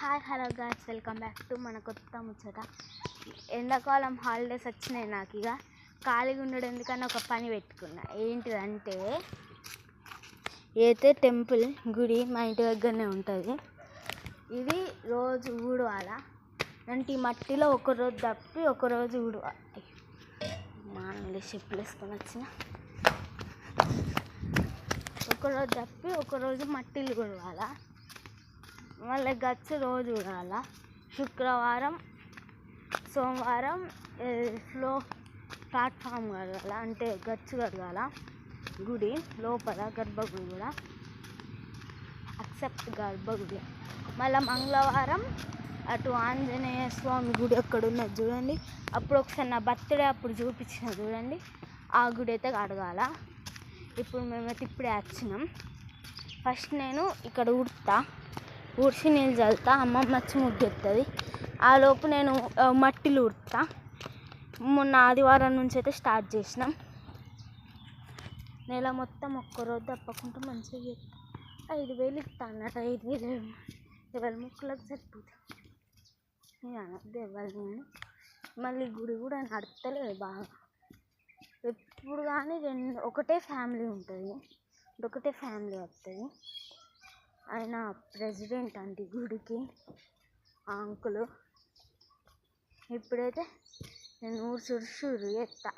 Hi hello guys welcome back to మన కొత్త ముచ్చట. ఎండాకాలం హాలిడేస్ వచ్చినాయి నాకు ఇక. ఖాళీగా ఉండడం ఎందుకని ఒక పని పెట్టుకున్నా. ఏంటిదంటే అయితే టెంపుల్ గుడి మా ఇంటి దగ్గరనే ఉంటుంది ఇది రోజు ఊడవాలా. అంటే ఈ మట్టిలో ఒక రోజు తప్పి ఒక రోజు ఊడవాలి. మామూలు చెప్పులు వేసుకొని వచ్చిన. ఒకరోజు తప్పి ఒకరోజు మట్టిలు కొడవాలా మళ్ళీ గచ్చు రోజు ఉడాల శుక్రవారం సోమవారం లో ఫ్లో ప్లాట్ఫామ్ కడగాల అంటే గచ్చు కడగాల గుడి లోపల గర్భగుడి కూడా అక్సెప్ట్ గర్భగుడి. మళ్ళీ మంగళవారం అటు ఆంజనేయ స్వామి గుడి అక్కడ ఉన్నది చూడండి. అప్పుడు ఒకసారి నా బర్త్డే అప్పుడు చూపించిన చూడండి. ఆ గుడి అయితే కడగాల? ఇప్పుడు మేమైతే ఇప్పుడే వచ్చినాం. ఫస్ట్ నేను ఇక్కడ ఉడతా ఉడిసి నీళ్ళు చల్లుతా. అమ్మమ్మ వచ్చి ముద్దెత్తది ఆ లోపు నేను మట్టిలు ఉడతా మొన్న ఆదివారం నుంచి అయితే స్టార్ట్ చేసినాం. నెల మొత్తం ఒక్క రోజు తప్పకుండా మంచిగా చేస్తా. ఐదు వేలు ఇస్తా అన్నట్టు ఐదు వేలు ఎవరి ముక్కలకు సరిపోతుంది నేను అనద్దు మళ్ళీ గుడి కూడా నడతలేదు బాగా. ఇప్పుడు కానీ రెండు ఒకటే ఫ్యామిలీ ఉంటుంది. ఒకటే ఫ్యామిలీ వస్తుంది. ఆయన ప్రెసిడెంట్ అండి గుడికి ఆ అంకులు. ఇప్పుడైతే నేను ఊడ్చుడు షూరు ఎత్తా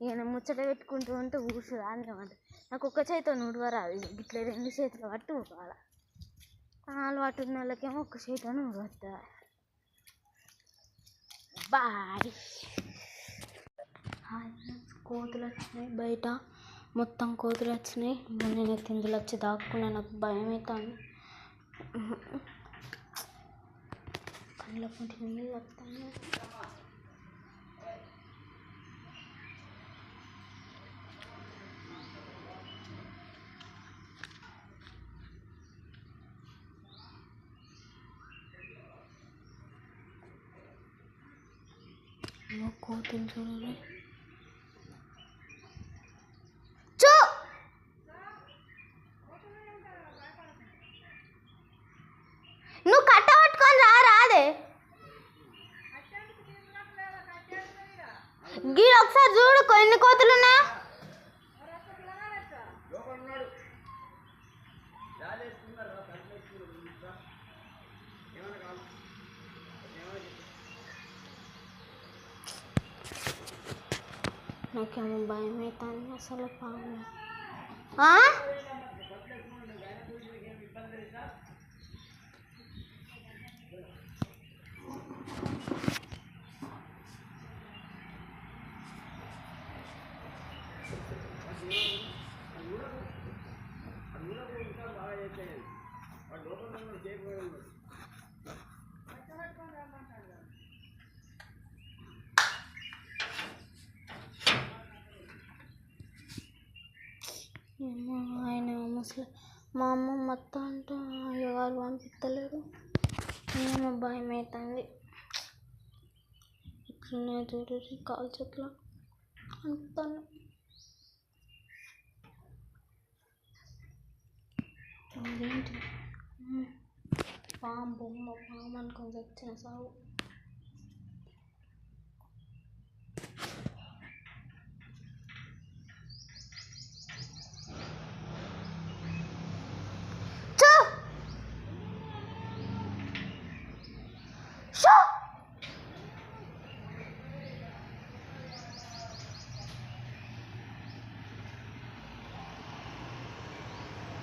ఈయన ముచ్చట పెట్టుకుంటూ ఉంటే ఊడ్చుడు అని నాకు ఒక చేతితో ఉడవరాదు ఇట్లా రెండు చేతులు పట్టి ఊపాల అలవాటు ఉన్న వాళ్ళకేమో ఒక చేతితో ఊడవద్దా బాయ్. హాయ్ ఫ్రెండ్స్ కోతులు వచ్చినాయి బయట మొత్తం కోతులు వచ్చినాయి నేను తిందులు వచ్చి దాక్కున్నా నాకు భయం అవుతుంది కళ్ళ కొంచెం నీళ్ళు వస్తాయి ఏమో కోతులు చూడాలి చూ నువ్వు కట్ట పట్టుకొని రా రాదే గీడ ఒకసారి చూడు ఎన్ని కోతులు ఉన్నాయా నాకేమో భయం అవుతుంది అసలు పాము ఆ? ఏమో ఆయన ముసలి మా అమ్మ మొత్తం అంటే ఎవరు పంపిస్తలేరు ఏమో భయం అవుతుంది ఇట్లనే చూడు కాలు చెట్లు అంటాను అదేంటి? పాము బొమ్మ పాము అనుకొని వచ్చిన సాగు చూ షో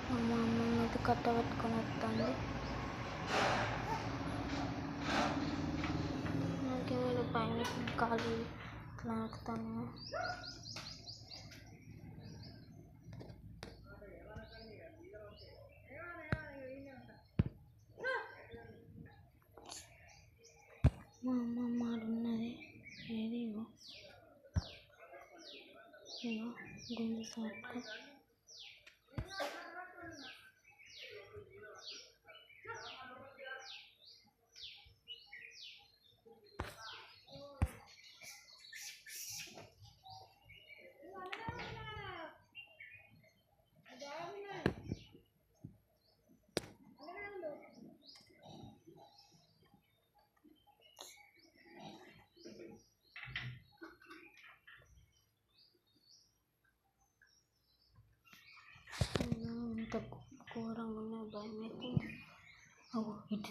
మా అమ్మ అయితే కట్ట పట్టుకొని వస్తుంది నాకేదో పైన కాలు ఇట్లా మా అమ్మమ్మ ఉన్నది ఏది ఇగో? ఇగో గుండె సాకు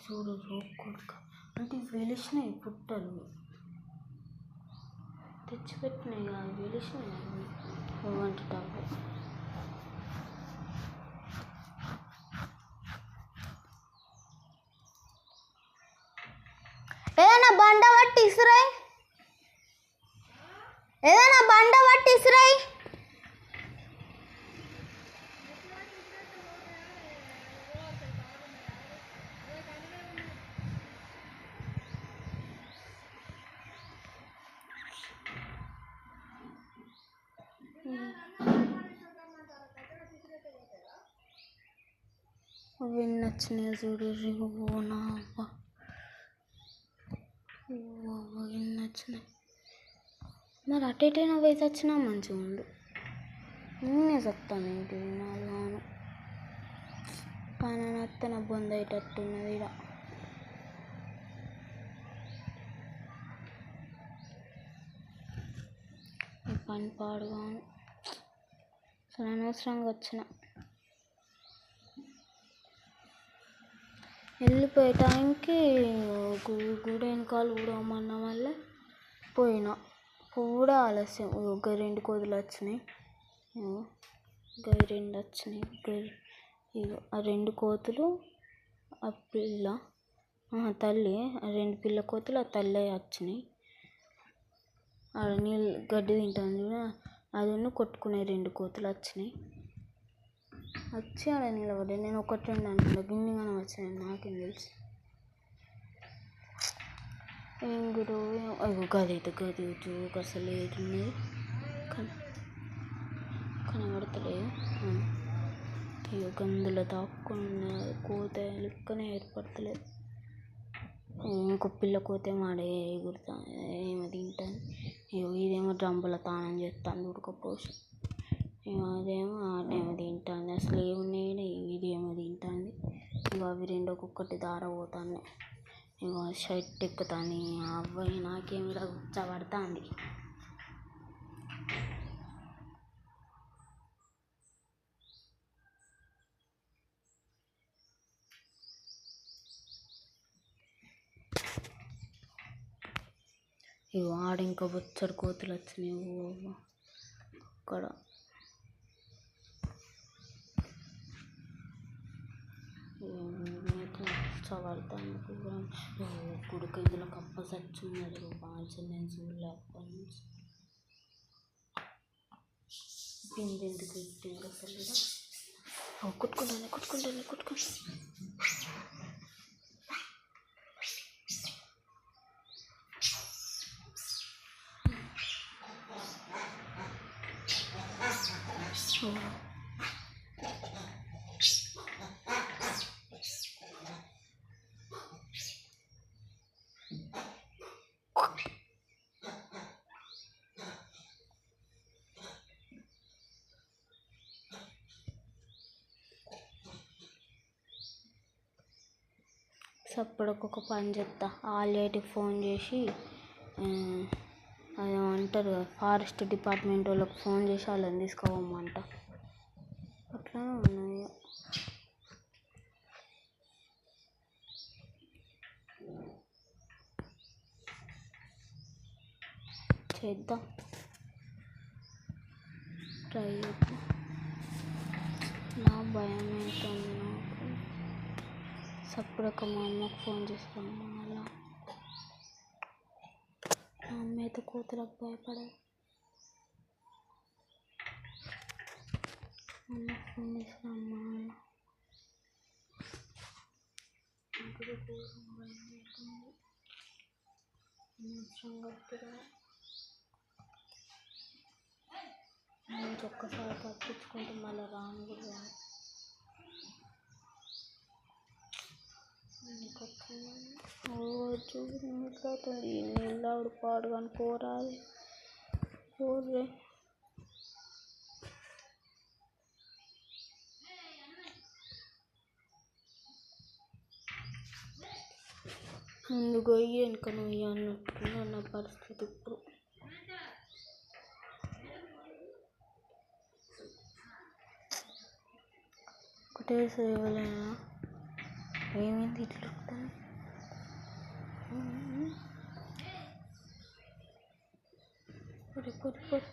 చూడు కొడుక. అంటే వెలిసినాయి పుట్టలు. తెచ్చిపెట్టినాయి అవి వెలిసినాయి అవి వంట ఏదైనా బండ పట్టి ఇసురాయి ఏదైనా బండ పట్టి ఇసురాయి అవి వచ్చినాయి చూడు ఓ నా అవ్వ. ఓ వచ్చినాయి మరి అటు ఎటైనా వేసి వచ్చినా మంచిగా ఉండు. నేనే చెప్తాను ఏంటి నాలుగు కానీ వస్తే నా బొంద అయ్యేటట్టున్నది ఇలా పని పాడుగాను అసలు అనవసరంగా వచ్చిన. వెళ్ళిపోయే టైంకి గుడి వెనకాల ఊడమన్న వల్ల పోయినా. కూడా ఆలస్యం. ఒక రెండు కోతులు వచ్చినాయి. ఇగో రెండు వచ్చినాయి. ఇగో ఆ రెండు కోతులు ఆ పిల్ల తల్లి ఆ రెండు పిల్ల కోతులు ఆ తల్లి వచ్చినాయి. ఆడ నీళ్ళు గడ్డి తింటాను అది కొట్టుకునే రెండు కోతులు వచ్చినాయి. వచ్చి ఆడ నేను ఒకటి రెండు గిన్నెగానే వచ్చాను నాకేం తెలుసు. ఇంగుడు అయ్యో గది అయితే గది జోక్ అసలు ఏడున్నది కనబడతలేదు. అయ్యో గందులో దాక్కున్న కోత లెక్కనే ఏర్పడతలేదు. ఇంకో పిల్ల కోతే మాడే ఎగురుతా ఏమో తింటాను అయ్యో ఇదేమో డ్రంబుల తానం చేస్తాను ఉడకపోసి ఏమో అదేమో అసలు తింటుంది అసలు ఏమున్నాయి ఇదేమో తింటుంది ఇక అవి రెండు ఒక్కొక్కటి దార పోతాయి ఇగో షర్ట్ ఎక్కుతాను అవ్వయి నాకేమి కూర్చోబడుతుంది. ఇగో ఆడ ఇంకా బొచ్చడు కోతులు వచ్చినాయి. అక్కడ చవడతాను కొడుకు ఇందులో కప్ప సచ్చున్నారు బాగా నేను చూడలేకపోయి పిండి ఎందుకు పెట్టింది అసలు ఈడ? కుట్టుకుంటాను కుట్టుకుంటాను కుట్టుకుంటాను ఓ. సప్పుడొక ఒక పని చెప్తా ఆల్రెడీకి ఫోన్ చేసి అది అంటారు కదా ఫారెస్ట్ డిపార్ట్మెంట్ వాళ్ళకి ఫోన్ చేసి వాళ్ళని తీసుకుపోమంట. అట్లా ఉన్నాయి. చేద్దాం. ట్రై చేద్దాం. నా భయం అవుతుంది సప్పుడొక మా అమ్మకు ఫోన్ చేస్తాను. మళ్ళా మా అమ్మ అయితే కూతురకు భయపడదు. అమ్మకు ఫోన్ చేసిన అమ్మ. ఒక్కసారి తప్పించుకుంటే మళ్ళీ రాను కూడా రాను. రోజు నీళ్ళవుతుంది ఈ పాడు కానీ పోరాది పోరే ముందు గొయ్యి వెనుక నొయ్యి అన్నట్టు నా పరిస్థితి ఇప్పుడు. ఒకటే సేవలేనా? ఏమైంది ఇట్లా? ఉంటుంది పొడి పొడి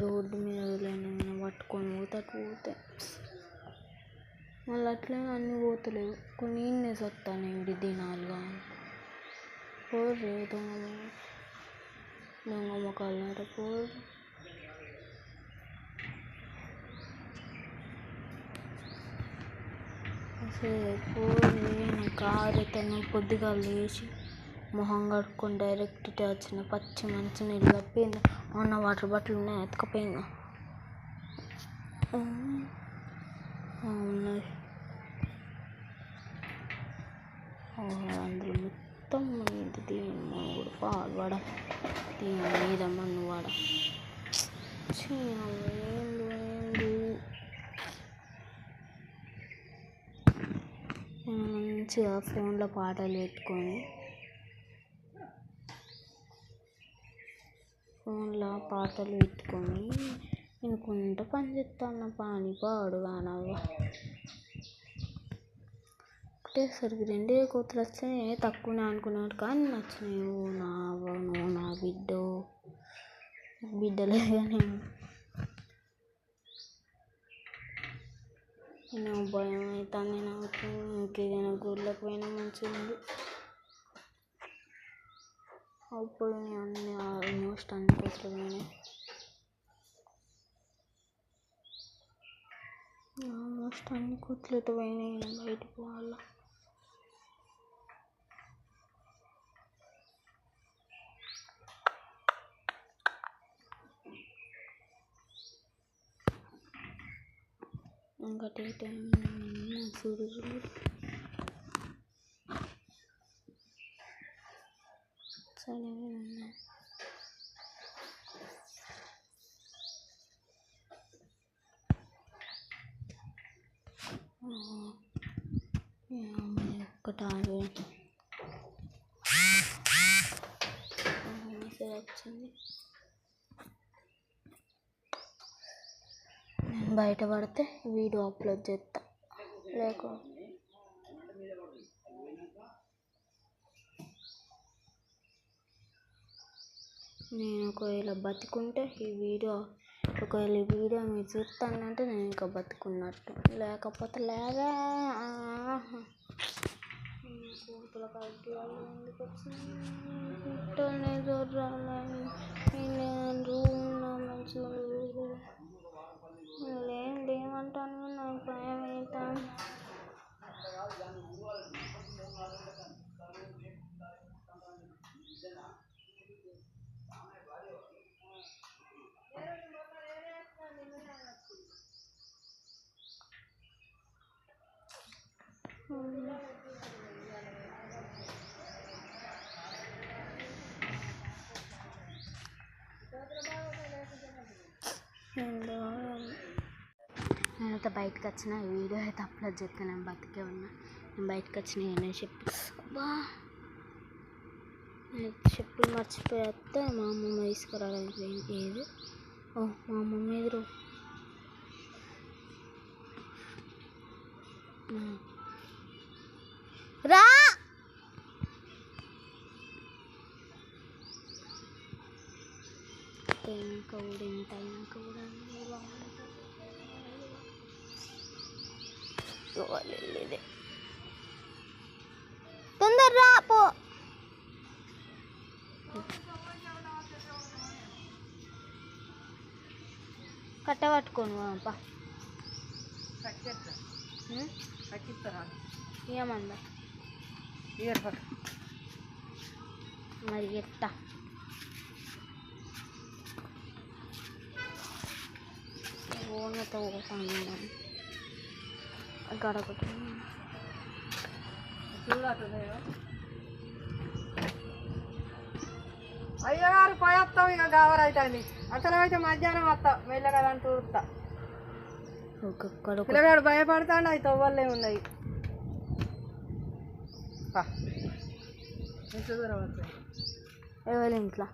రోడ్డు మీద ఎవరైనా పట్టుకొని పోతే అటు పోతే. మళ్ళీ అట్లే అన్నీ పోతలేవు. కొన్ని ఇన్నే సత్తాను ఇవి దినాలుగా పోర్రి దొంగ దొంగ మొక్కలు పోరు అసలు పోయి కారు తను పొద్దుగా లేచి. మొహం కడుక్కొని డైరెక్ట్ ఇటే వచ్చిన పచ్చి మంచి నీళ్ళు కప్పింది ఉన్న వాటర్ బాటిల్ ఉన్నాయి ఎత్తుకపోయింది. ఉన్నాయి అందులో మొత్తం ఇది దీని మూడు పాలు పడ దీని మీద మన్ను ఏంది ఏంది మంచిగా ఫోన్లో పాటలు పెట్టుకొని ఫోన్లో పాటలు పెట్టుకొని వినుకుంటూ పని చేస్తాను పని పాడు కానవ్వ ఒకటేసరికి రెండే కోతలు వచ్చినాయి తక్కువనే అనుకున్నాడు కానీ నచ్చినాయి. ఓ నా అవ్వ నువ్వు నా బిడ్డ బిడ్డలే కానీ నేను భయం అవుతుంది నాకు. ఇంకేదైనా గుళ్ళకి పోయినా మంచిగా ఉంది అప్పుడు అన్ని ఆల్మోస్ట్ అన్ని కోట్లు పోయినాయి ఆల్మోస్ట్ అన్ని కోట్లు అయితే పోయినాయి నేను బయటికి పోవాలా ఇంకటి టైం చూడు చూడు సరే ఒక్కటి ఆరు వచ్చింది. నేను బయట పడితే వీడియో అప్లోడ్ చేస్తా. లేక. నేను ఒకవేళ బతికుంటే ఈ వీడియో ఒకవేళ ఈ వీడియో మీరు చూస్తానంటే నేను ఇంకా బతుకున్నట్టు. లేకపోతే లేదా. కూతుల వాళ్ళు ఎందుకు వచ్చింది ఇంట్లోనే చూడాలని నేను రూమ్లో మంచిగా లేని ఏమంటాను నాకు భయం అవుతాను నేనైతే బయటకు వచ్చిన ఈ వీడియో అయితే అప్లోడ్ చేస్తాను నేను బతికే ఉన్నా. నేను బయటకు వచ్చిన ఏమైనా చెప్పు. అబ్బా! నేను చెప్పులు మర్చిపోయేస్తే మా అమ్మమ్మ తీసుకురావడానికి ఏది? ఓ మా అమ్మమ్మ ఎదురు. రా. ఇంకా కూడా ఇంత ఇంకా కూడా ఇదే తొందర రా పో కట్ట పట్టుకోను అప్ప ఏమందా? మరి ఎట్టా ఓనతో పోతాను గడపటి అయ్యో గారు పోయేస్తాం ఇక గవర్ అవుతుంది అసలు అయితే మధ్యాహ్నం వస్తాం మెల్లగా దాన్ని చూస్తా ఒక్కొక్కడ పిల్లగాడు భయపడతాడు అవి తవ్వలే ఉన్నాయి పా. ఎంత దూరం వస్తాయి ఎవరి ఇంట్లో?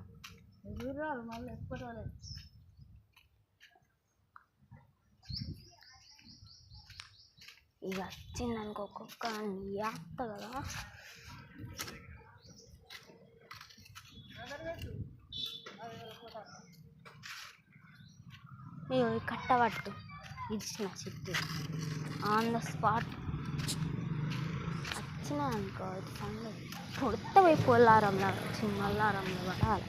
మళ్ళీ ఎక్కువ రాలేదు. ఇక వచ్చిందనుకో కుక్క యాత్త కదా. కట్టబట్టు ఇచ్చిన చిట్టి. ఆన్ ద స్పాట్ వచ్చినా అనుకో ఇది సంగతి పొడత పోయి పొల్లారంలో చిమ్మల్లారంలో మల్లారంలో పడాలి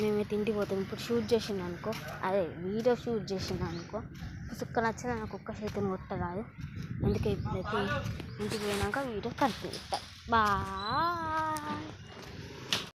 మేమైతే ఇంటికి పోతాం. ఇప్పుడు షూట్ చేసింది అనుకో అదే వీడియో షూట్ చేసింది అనుకో సుక్క నచ్చిన నాకు ఒక్క చేతిని కొట్టరాదు. అందుకే ఇప్పుడైతే ఇంటికి పోయినాక వీడియో కనిపిస్తాయి బా